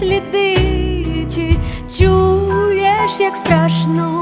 Сліди, чуєш, як страшно